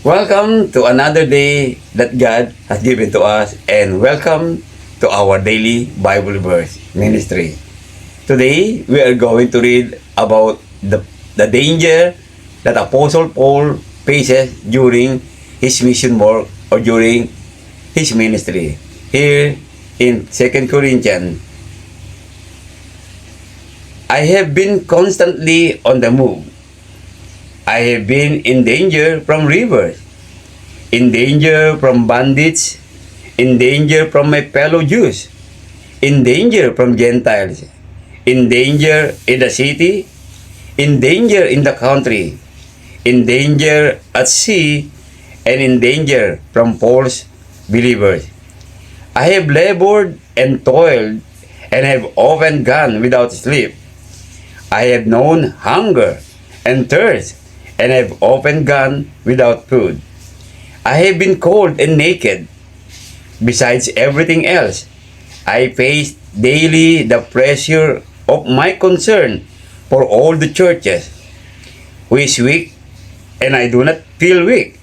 Welcome to another day that God has given to us and welcome to our daily Bible verse ministry. Today, we are going to read about the, the danger that Apostle Paul faces during his mission work or during his ministry. Here in 2 Corinthians, I have been constantly on the move. I have been in danger from rivers, in danger from bandits, in danger from my fellow Jews, in danger from Gentiles, in danger in the city, in danger in the country, in danger at sea, and in danger from false believers. I have labored and toiled and have often gone without sleep. I have known hunger and thirst, and have often gone without food. I have been cold and naked. Besides everything else, I face daily the pressure of my concern for all the churches. Who is weak, and I do not feel weak.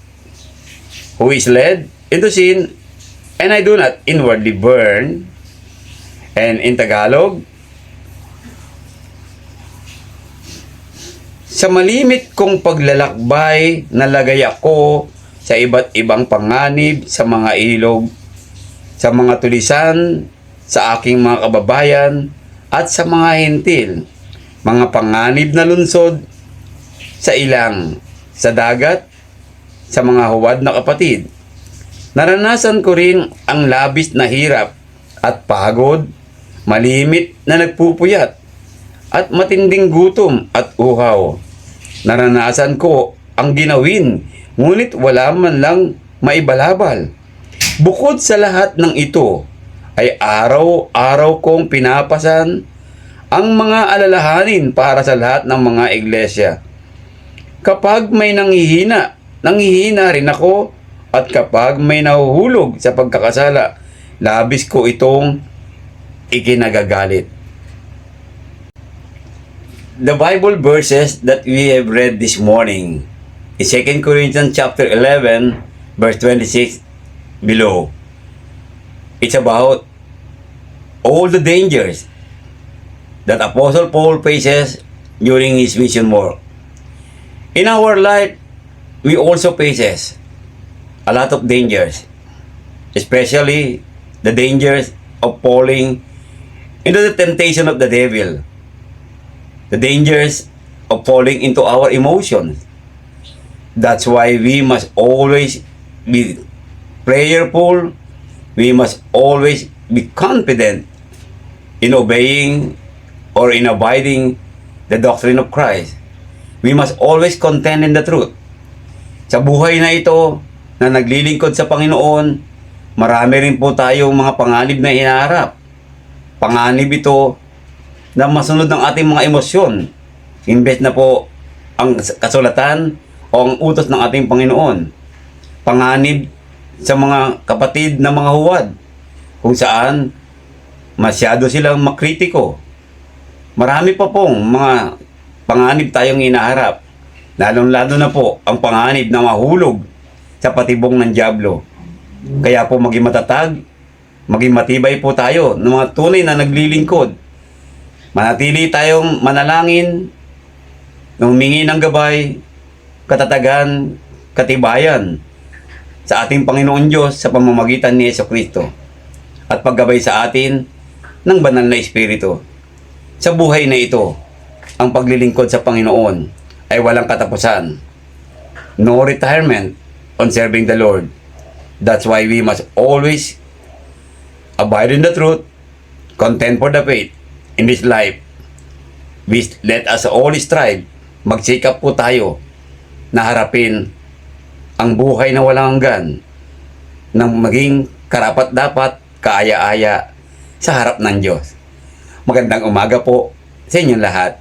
Who is led into sin, and I do not inwardly burn. And in Tagalog, Sa malimit kong paglalakbay, nalagay ako sa iba't ibang panganib sa mga ilog, sa mga tulisan, sa aking mga kababayan, at sa mga hintil, mga panganib na lunsod, sa ilang, sa dagat, sa mga huwad na kapatid. Naranasan ko rin ang labis na hirap at pagod, malimit na nagpupuyat, at matinding gutom at uhaw. Naranasan ko ang ginawin, ngunit wala man lang maibalabal. Bukod sa lahat ng ito, ay araw-araw kong pinapasan ang mga alalahanin para sa lahat ng mga iglesia. Kapag may nanghihina, nanghihina rin ako at kapag may nahuhulog sa pagkakasala, labis ko itong ikinagagalit the Bible verses that we have read this morning is 2 Corinthians chapter 11 verse 26 below. It's about all the dangers that Apostle Paul faces during his mission work. In our life, we also faces a lot of dangers, especially the dangers of falling into the temptation of the devil the dangers of falling into our emotions. That's why we must always be prayerful. We must always be confident in obeying or in abiding the doctrine of Christ. We must always contend in the truth. Sa buhay na ito na naglilingkod sa Panginoon, marami rin po tayong mga panganib na hinaharap. Panganib ito na masunod ng ating mga emosyon. Imbes na po ang kasulatan o ang utos ng ating Panginoon. Panganib sa mga kapatid na mga huwad kung saan masyado silang makritiko. Marami pa pong mga panganib tayong inaharap. Lalong-lalo na po ang panganib na mahulog sa patibong ng Diablo. Kaya po maging matatag, maging matibay po tayo ng mga tunay na naglilingkod Manatili tayong manalangin, humingi ng gabay, katatagan, katibayan sa ating Panginoon Diyos sa pamamagitan ni Yeso Kristo at paggabay sa atin ng banal na Espiritu. Sa buhay na ito, ang paglilingkod sa Panginoon ay walang katapusan. No retirement on serving the Lord. That's why we must always abide in the truth, contend for the faith, in this life, we, let us all strive, magsikap po tayo na harapin ang buhay na walang hanggan ng maging karapat dapat kaaya-aya sa harap ng Diyos. Magandang umaga po sa inyong lahat.